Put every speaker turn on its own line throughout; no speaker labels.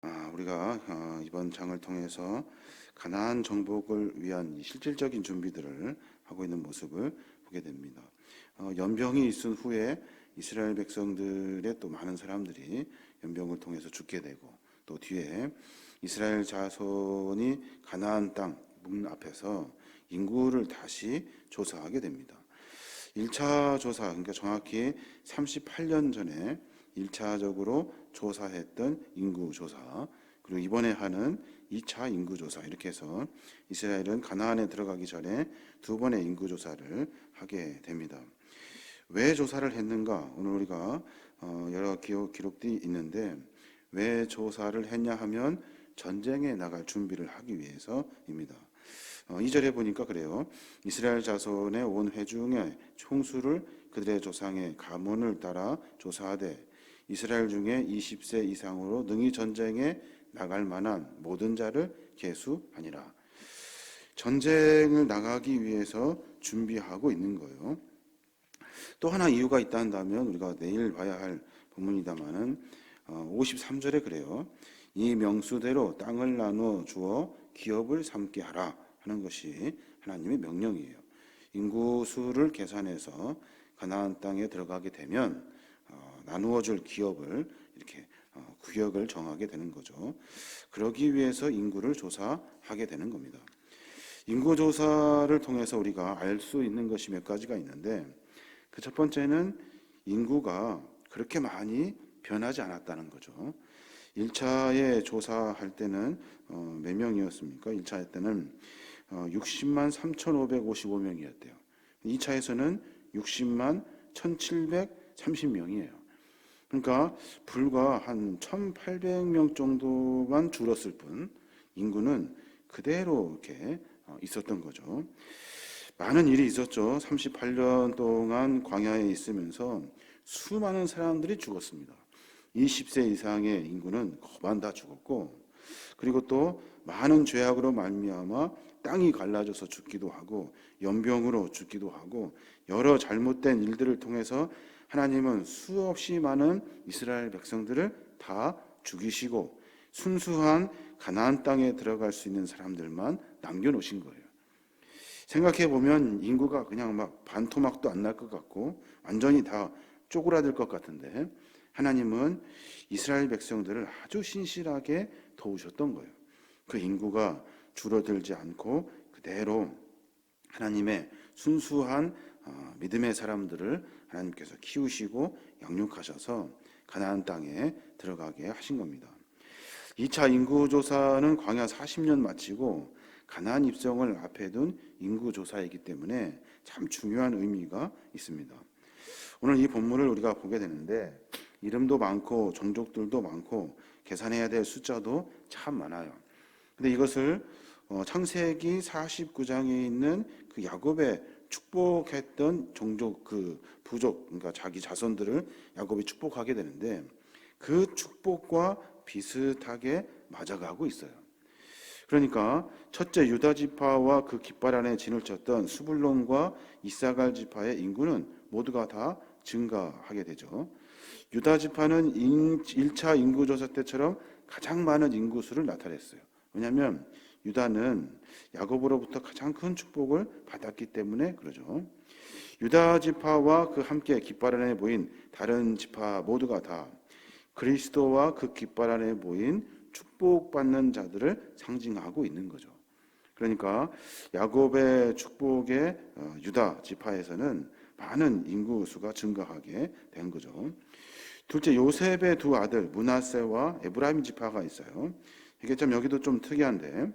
아, 우리가 어, 이번 장을 통해서 가나안 정복을 위한 이 실질적인 준비들을 하고 있는 모습을 보게 됩니다. 어, 연병이 있은 후에 이스라엘 백성들의 또 많은 사람들이 연병을 통해서 죽게 되고 또 뒤에 이스라엘 자손이 가나안 땅 문 앞에서 인구를 다시 조사하게 됩니다. 1차 조사, 그러니까 정확히 38년 전에 1차적으로 조사했던 인구 조사, 그리고 이번에 하는 2차 인구 조사 이렇게 해서 이스라엘은 가나안에 들어가기 전에 두 번의 인구 조사를 하게 됩니다. 왜 조사를 했는가? 오늘 우리가 어, 여러 기록, 기록들이 있는데 왜 조사를 했냐 하면 전쟁에 나갈 준비를 하기 위해서입니다. 어, 2절에 보니까 그래요. 이스라엘 자손의 온 회중의 총수를 그들의 조상의 가문을 따라 조사하되 이스라엘 중에 20세 이상으로 능히 전쟁에 나갈 만한 모든 자를 계수하니라. 전쟁을 나가기 위해서 준비하고 있는 거예요. 또 하나 이유가 있다 한다면 우리가 내일 봐야 할 본문이다마는 53절에 그래요. 이 명수대로 땅을 나누어 주어 기업을 삼게 하라 하는 것이 하나님의 명령이에요. 인구수를 계산해서 가나안 땅에 들어가게 되면 어, 나누어 줄 기업을 이렇게 어, 구역을 정하게 되는 거죠. 그러기 위해서 인구를 조사하게 되는 겁니다. 인구 조사를 통해서 우리가 알 수 있는 것이 몇 가지가 있는데 그 첫 번째는 인구가 그렇게 많이 변하지 않았다는 거죠. 1차에 조사할 때는 어, 몇 명이었습니까? 1차 때는 어, 60만 3,555명이었대요. 2차에서는 60만 1,730명이에요. 그러니까 불과 한 1,800명 정도만 줄었을 뿐 인구는 그대로 이렇게 어, 있었던 거죠. 많은 일이 있었죠. 38년 동안 광야에 있으면서 수많은 사람들이 죽었습니다. 20세 이상의 인구는 거반 다 죽었고 그리고 또 많은 죄악으로 말미암아 땅이 갈라져서 죽기도 하고 연병으로 죽기도 하고 여러 잘못된 일들을 통해서 하나님은 수없이 많은 이스라엘 백성들을 다 죽이시고 순수한 가나안 땅에 들어갈 수 있는 사람들만 남겨 놓으신 거예요. 생각해 보면 인구가 그냥 막 반토막도 안 날 것 같고 완전히 다 쪼그라들 것 같은데 하나님은 이스라엘 백성들을 아주 신실하게 도우셨던 거예요. 그 인구가 줄어들지 않고 그대로 하나님의 순수한 어, 믿음의 사람들을 하나님께서 키우시고 양육하셔서 가나안 땅에 들어가게 하신 겁니다. 2차 인구 조사는 광야 40년 마치고 가나안 입성을 앞에 둔 인구 조사이기 때문에 참 중요한 의미가 있습니다. 오늘 이 본문을 우리가 보게 되는데 이름도 많고 종족들도 많고 계산해야 될 숫자도 참 많아요. 근데 이것을 어, 창세기 49장에 있는 그 야곱의 축복했던 종족 그 부족 그러니까 자기 자손들을 야곱이 축복하게 되는데 그 축복과 비슷하게 맞아가고 있어요. 그러니까 첫째 유다 지파와 그 깃발 안에 진을 쳤던 수불론과 이사갈 지파의 인구는 모두가 다 증가하게 되죠. 유다 지파는 1차 인구 조사 때처럼 가장 많은 인구수를 나타냈어요. 왜냐하면 유다는 야곱으로부터 가장 큰 축복을 받았기 때문에 그러죠. 유다 지파와 그 함께 깃발 안에 모인 다른 지파 모두가 다 그리스도와 그 깃발 안에 모인 축복받는 자들을 상징하고 있는 거죠. 그러니까 야곱의 축복의 어, 유다 지파에서는 많은 인구 수가 증가하게 된 거죠. 둘째 요셉의 두 아들 문하세와 에브라임 지파가 있어요. 이게 좀 여기도 좀 특이한데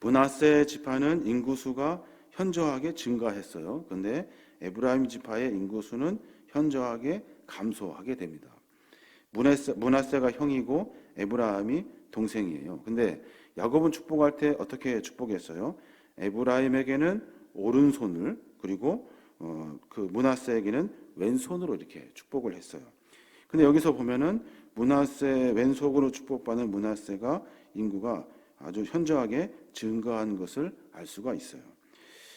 문하세 지파는 인구 수가 현저하게 증가했어요. 그런데 에브라임 지파의 인구 수는 현저하게 감소하게 됩니다. 문하세, 문하세가 형이고 에브라임이 동생이에요. 근데 야곱은 축복할 때 어떻게 축복했어요? 에브라임에게는 오른손을 그리고 어, 그 문하세에게는 왼손으로 이렇게 축복을 했어요. 근데 여기서 보면은 문하세 왼손으로 축복받는 문하세가 인구가 아주 현저하게 증가한 것을 알 수가 있어요.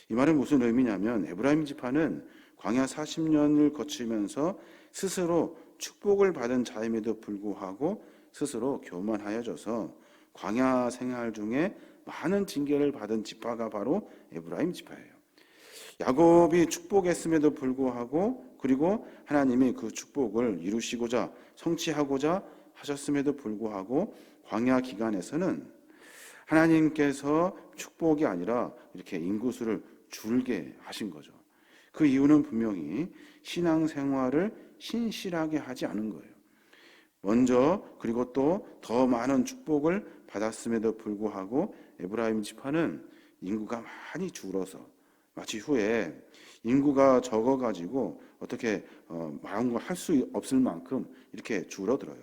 이 말은 무슨 의미냐면 에브라임 지파는 광야 40년을 거치면서 스스로 축복을 받은 자임에도 불구하고 스스로 교만하여져서 광야 생활 중에 많은 징계를 받은 지파가 바로 에브라임 지파예요. 야곱이 축복했음에도 불구하고 그리고 하나님이 그 축복을 이루시고자 성취하고자 하셨음에도 불구하고 광야 기간에서는 하나님께서 축복이 아니라 이렇게 인구수를 줄게 하신 거죠. 그 이유는 분명히 신앙 생활을 신실하게 하지 않은 거예요. 먼저 그리고 또 더 많은 축복을 받았음에도 불구하고 에브라임 지파는 인구가 많이 줄어서 마치 후에 인구가 적어 가지고 어떻게 어, 마음 걸할수 없을 만큼 이렇게 줄어들어요.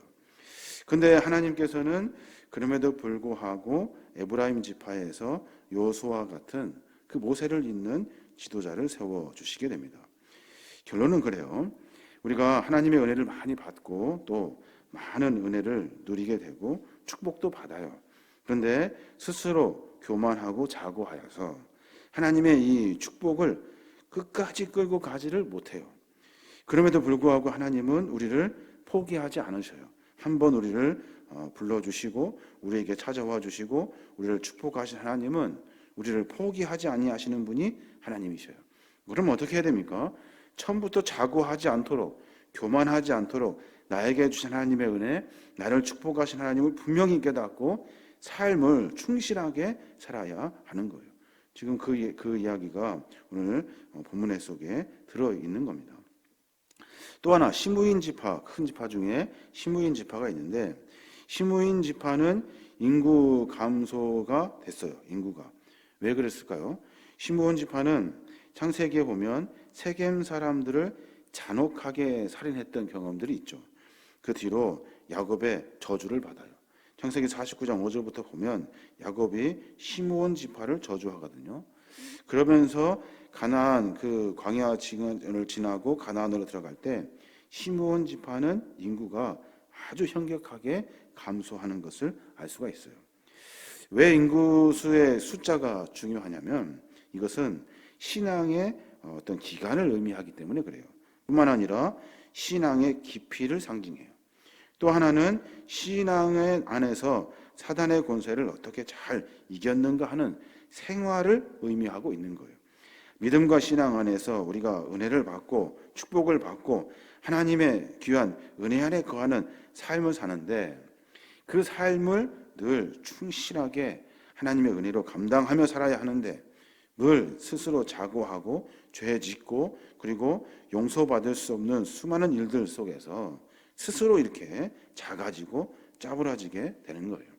근데 하나님께서는 그럼에도 불구하고 에브라임 지파에서 요수와 같은 그 모세를 잇는 지도자를 세워 주시게 됩니다. 결론은 그래요. 우리가 하나님의 은혜를 많이 받고 또 많은 은혜를 누리게 되고 축복도 받아요. 그런데 스스로 교만하고 자고하여서 하나님의 이 축복을 끝까지 끌고 가지를 못해요. 그럼에도 불구하고 하나님은 우리를 포기하지 않으셔요. 한 번 우리를 어, 불러주시고 우리에게 찾아와 주시고 우리를 축복하신 하나님은 우리를 포기하지 아니하시는 분이 하나님이셔요. 그럼 어떻게 해야 됩니까? 처음부터 자고하지 않도록 교만하지 않도록 나에게 주신 하나님의 은혜, 나를 축복하신 하나님을 분명히 깨닫고 삶을 충실하게 살아야 하는 거예요. 지금 그, 그 이야기가 오늘 어, 본문의 속에 들어 있는 겁니다. 또 하나 시무인 지파, 큰 지파 중에 시무인 지파가 있는데 시무인 지파는 인구 감소가 됐어요. 인구가. 왜 그랬을까요? 시무인 지파는 창세기에 보면 세겜 사람들을 잔혹하게 살인했던 경험들이 있죠. 그 뒤로 야곱의 저주를 받아요. 창세기 49장 5절부터 보면 야곱이 시므온 지파를 저주하거든요. 그러면서 가나안 그 광야 지간을 지나고 가나안으로 들어갈 때 시므온 지파는 인구가 아주 현격하게 감소하는 것을 알 수가 있어요. 왜 인구수의 숫자가 중요하냐면 이것은 신앙의 어떤 기간을 의미하기 때문에 그래요. 뿐만 아니라 신앙의 깊이를 상징해요. 또 하나는 신앙의 안에서 사단의 권세를 어떻게 잘 이겼는가 하는 생활을 의미하고 있는 거예요. 믿음과 신앙 안에서 우리가 은혜를 받고 축복을 받고 하나님의 귀한 은혜 안에 거하는 삶을 사는데 그 삶을 늘 충실하게 하나님의 은혜로 감당하며 살아야 하는데 늘 스스로 자고하고 죄 짓고 그리고 용서받을 수 없는 수많은 일들 속에서 스스로 이렇게 작아지고 짜부라지게 되는 거예요.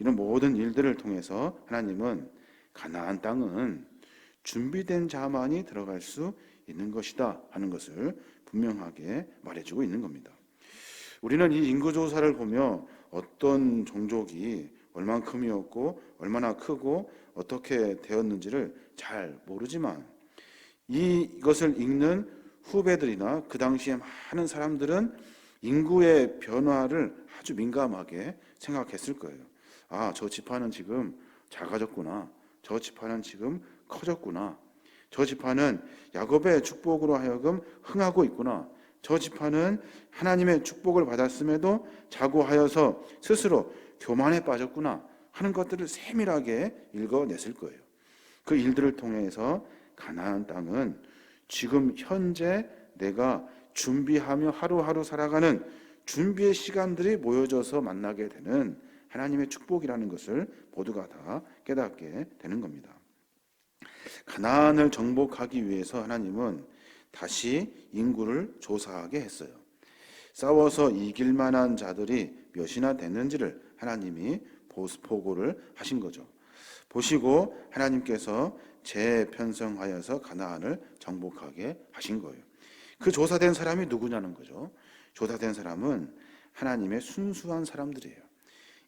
이런 모든 일들을 통해서 하나님은 가나안 땅은 준비된 자만이 들어갈 수 있는 것이다 하는 것을 분명하게 말해주고 있는 겁니다. 우리는 이 인구 조사를 보며 어떤 종족이 얼만큼이었고 얼마나 크고 어떻게 되었는지를 잘 모르지만 이것을 읽는 후배들이나 그 당시에 많은 사람들은 인구의 변화를 아주 민감하게 생각했을 거예요. 아, 저 지파는 지금 작아졌구나. 저 지파는 지금 커졌구나. 저 지파는 야곱의 축복으로 하여금 흥하고 있구나. 저 지파는 하나님의 축복을 받았음에도 자고하여서 스스로 교만에 빠졌구나 하는 것들을 세밀하게 읽어냈을 거예요. 그 일들을 통해서 가나안 땅은 지금 현재 내가 준비하며 하루하루 살아가는 준비의 시간들이 모여져서 만나게 되는 하나님의 축복이라는 것을 모두가 다 깨닫게 되는 겁니다. 가나안을 정복하기 위해서 하나님은 다시 인구를 조사하게 했어요. 싸워서 이길 만한 자들이 몇이나 됐는지를 하나님이 보고를 하신 거죠. 보시고 하나님께서 재편성하여서 가나안을 정복하게 하신 거예요. 그 조사된 사람이 누구냐는 거죠. 조사된 사람은 하나님의 순수한 사람들이에요.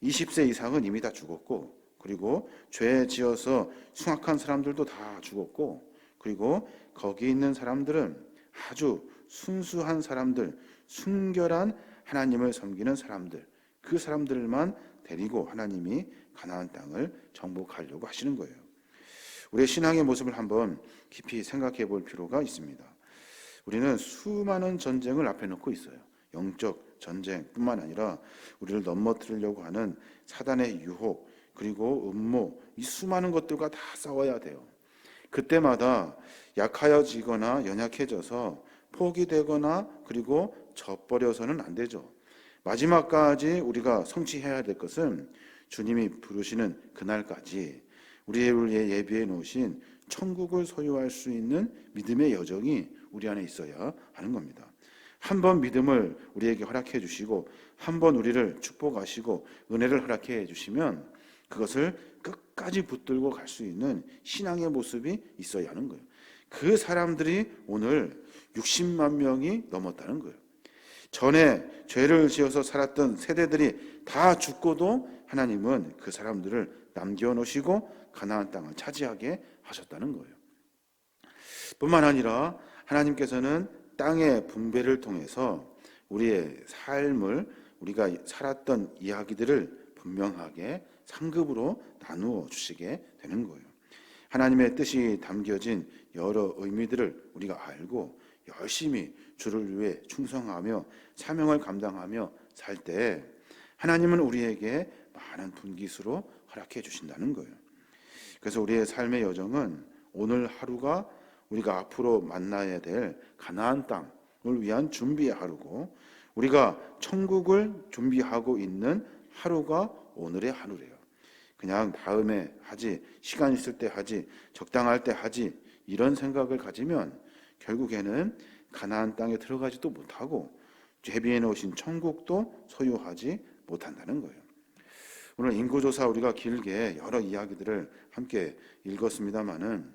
20세 이상은 이미 다 죽었고, 그리고 죄 지어서 숭악한 사람들도 다 죽었고, 그리고 거기 있는 사람들은 아주 순수한 사람들, 순결한 하나님을 섬기는 사람들, 그 사람들만 데리고 하나님이 가나안 땅을 정복하려고 하시는 거예요. 우리의 신앙의 모습을 한번 깊이 생각해 볼 필요가 있습니다. 우리는 수많은 전쟁을 앞에 놓고 있어요. 영적 전쟁뿐만 아니라 우리를 넘어뜨리려고 하는 사단의 유혹 그리고 음모 이 수많은 것들과 다 싸워야 돼요. 그때마다 약하여지거나 연약해져서 포기되거나 그리고 져버려서는 안 되죠. 마지막까지 우리가 성취해야 될 것은 주님이 부르시는 그날까지 우리의 예비해 놓으신 천국을 소유할 수 있는 믿음의 여정이 우리 안에 있어야 하는 겁니다. 한 번 믿음을 우리에게 허락해 주시고 한 번 우리를 축복하시고 은혜를 허락해 주시면 그것을 끝 까지 붙들고 갈 수 있는 신앙의 모습이 있어야 하는 거예요. 그 사람들이 오늘 60만 명이 넘었다는 거예요. 전에 죄를 지어서 살았던 세대들이 다 죽고도 하나님은 그 사람들을 남겨놓으시고 가나안 땅을 차지하게 하셨다는 거예요. 뿐만 아니라 하나님께서는 땅의 분배를 통해서 우리의 삶을 우리가 살았던 이야기들을 분명하게 상급으로 나누어 주시게 되는 거예요. 하나님의 뜻이 담겨진 여러 의미들을 우리가 알고 열심히 주를 위해 충성하며 사명을 감당하며 살 때 하나님은 우리에게 많은 분기수로 허락해 주신다는 거예요. 그래서 우리의 삶의 여정은 오늘 하루가 우리가 앞으로 만나야 될 가나안 땅을 위한 준비의 하루고 우리가 천국을 준비하고 있는 하루가 오늘의 하루래요. 그냥 다음에 하지, 시간 있을 때 하지, 적당할 때 하지 이런 생각을 가지면 결국에는 가나안 땅에 들어가지도 못하고 제비해 놓으신 천국도 소유하지 못한다는 거예요. 오늘 인구조사 우리가 길게 여러 이야기들을 함께 읽었습니다만은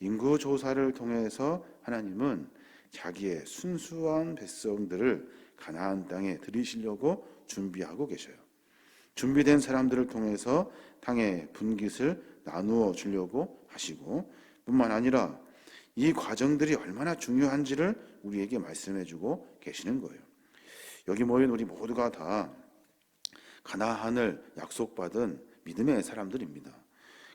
인구조사를 통해서 하나님은 자기의 순수한 백성들을 가나안 땅에 들이시려고 준비하고 계셔요. 준비된 사람들을 통해서 땅의 분깃을 나누어 주려고 하시고 뿐만 아니라 이 과정들이 얼마나 중요한지를 우리에게 말씀해 주고 계시는 거예요. 여기 모인 우리 모두가 다 가나안을 약속받은 믿음의 사람들입니다.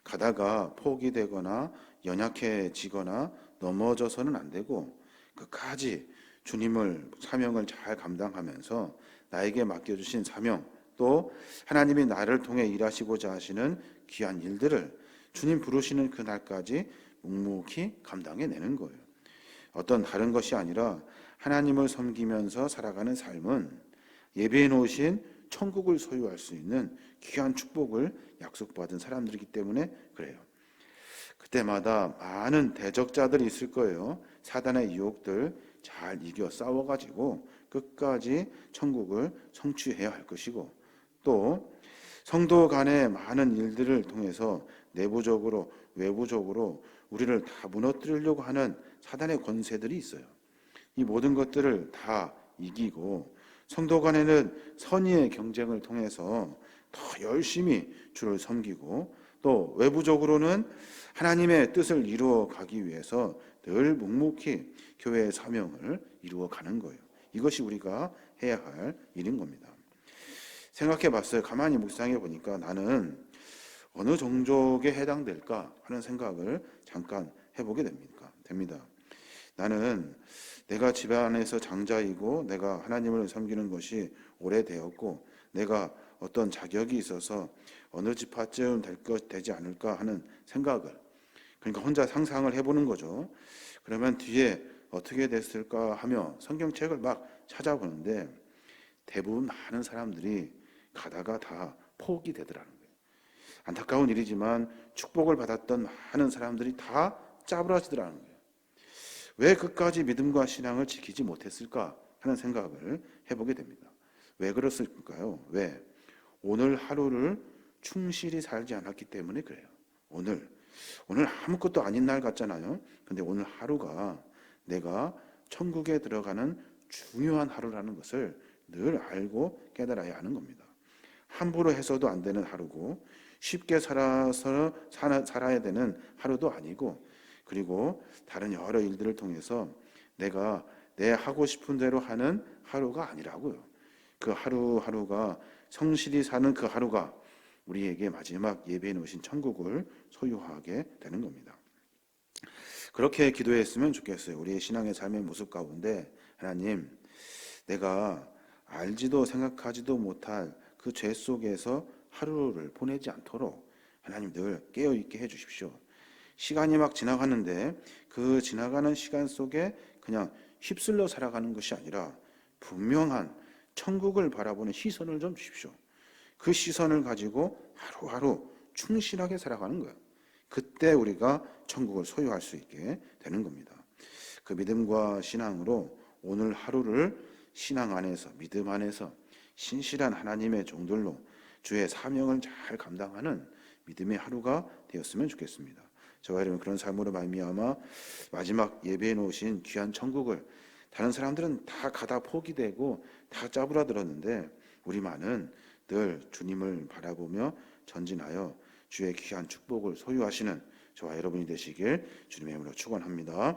가다가 포기되거나 연약해지거나 넘어져서는 안 되고 끝까지 주님을 사명을 잘 감당하면서 나에게 맡겨주신 사명 또 하나님이 나를 통해 일하시고자 하시는 귀한 일들을 주님 부르시는 그 날까지 묵묵히 감당해 내는 거예요. 어떤 다른 것이 아니라 하나님을 섬기면서 살아가는 삶은 예배해 놓으신 천국을 소유할 수 있는 귀한 축복을 약속받은 사람들이기 때문에 그래요. 그때마다 많은 대적자들이 있을 거예요. 사단의 유혹들 잘 이겨 싸워가지고 끝까지 천국을 성취해야 할 것이고 또 성도 간의 많은 일들을 통해서 내부적으로 외부적으로 우리를 다 무너뜨리려고 하는 사단의 권세들이 있어요. 이 모든 것들을 다 이기고 성도 간에는 선의의 경쟁을 통해서 더 열심히 주를 섬기고 또 외부적으로는 하나님의 뜻을 이루어 가기 위해서 늘 묵묵히 교회의 사명을 이루어 가는 거예요. 이것이 우리가 해야 할 일인 겁니다. 생각해 봤어요. 가만히 묵상해 보니까 나는 어느 종족에 해당될까 하는 생각을 잠깐 해보게 됩니까? 됩니다. 나는 내가 집안에서 장자이고 내가 하나님을 섬기는 것이 오래되었고 내가 어떤 자격이 있어서 어느 집화쯤 될 것 되지 않을까 하는 생각을 그러니까 혼자 상상을 해보는 거죠. 그러면 뒤에 어떻게 됐을까 하며 성경책을 막 찾아보는데 대부분 많은 사람들이 가다가 다 포기되더라는 거예요. 안타까운 일이지만 축복을 받았던 많은 사람들이 다 짜부라지더라는 거예요. 왜 끝까지 믿음과 신앙을 지키지 못했을까 하는 생각을 해보게 됩니다. 왜 그렇을까요? 왜? 오늘 하루를 충실히 살지 않았기 때문에 그래요. 오늘. 오늘 아무것도 아닌 날 같잖아요. 근데 오늘 하루가 내가 천국에 들어가는 중요한 하루라는 것을 늘 알고 깨달아야 하는 겁니다. 함부로 해서도 안 되는 하루고 쉽게 살아서 살아야 되는 하루도 아니고 그리고 다른 여러 일들을 통해서 내가 내 하고 싶은 대로 하는 하루가 아니라고요. 그 하루하루가 성실히 사는 그 하루가 우리에게 마지막 예배해 놓으신 천국을 소유하게 되는 겁니다. 그렇게 기도했으면 좋겠어요. 우리의 신앙의 삶의 모습 가운데 하나님, 내가 알지도 생각하지도 못할 그 죄 속에서 하루를 보내지 않도록 하나님 늘 깨어 있게 해 주십시오. 시간이 막 지나가는데 그 지나가는 시간 속에 그냥 휩쓸려 살아가는 것이 아니라 분명한 천국을 바라보는 시선을 좀 주십시오. 그 시선을 가지고 하루하루 충실하게 살아가는 거예요. 그때 우리가 천국을 소유할 수 있게 되는 겁니다. 그 믿음과 신앙으로 오늘 하루를 신앙 안에서 믿음 안에서 신실한 하나님의 종들로 주의 사명을 잘 감당하는 믿음의 하루가 되었으면 좋겠습니다. 저와 여러분 그런 삶으로 말미암아 마지막 예배해 놓으신 귀한 천국을 다른 사람들은 다 가다 포기되고 다 짜부라들었는데 우리만은 늘 주님을 바라보며 전진하여 주의 귀한 축복을 소유하시는 저와 여러분이 되시길 주님의 이름으로 축원합니다.